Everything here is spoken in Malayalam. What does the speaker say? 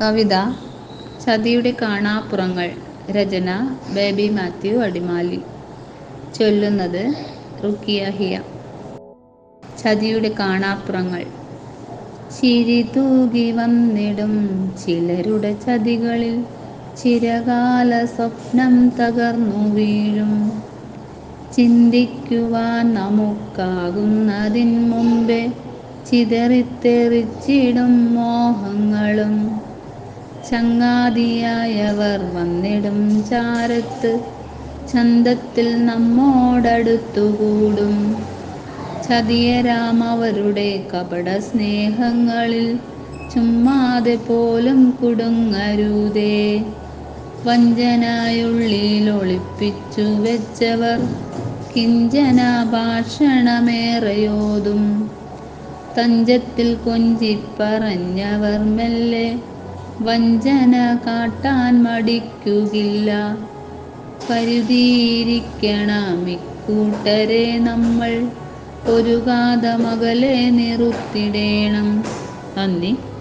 കവിത ചതിയുടെ കാണാപ്പുറങ്ങൾ രചന ബേബി മാത്യു അടിമാലി. ചൊല്ലുന്നത് റുക്കിയ ഹിയ. ചതിയുടെ കാണാപ്പുറങ്ങൾ. ചിരി തൂകി വന്നിടും ചിലരുടെ ചതികളിൽ ചിരകാല സ്വപ്നം തകർന്നു വീഴും. ചിന്തിക്കുവാൻ നമുക്കാകുന്നതിൻ മുമ്പേ ചിതറിത്തെറിച്ചിടും മോഹങ്ങളും ചങ്ങാതിയായവർ വന്നിടും ചാരത്ത്. ചന്തത്തിൽ നമ്മോടടുത്തുകൂടും. ചതിയരാം അവരുടെ കപട സ്നേഹങ്ങളിൽ ചുമ്മാതെ പോലും കുടുങ്ങരുതേ. വഞ്ചനായുള്ളിൽ ഒളിപ്പിച്ചു വെച്ചവർ കിഞ്ചന ഭാഷണമേറെയോതും തഞ്ചത്തിൽ കൊഞ്ചിപ്പറഞ്ഞവർ മെല്ലെ വഞ്ചന കാട്ടാൻ മടിക്കുകില്ല. കരുതിയിരിക്കണം ഇക്കൂട്ടരെ നമ്മൾ. ഒരു കാതമകലെ നിറുത്തിടേണം. നന്ദി.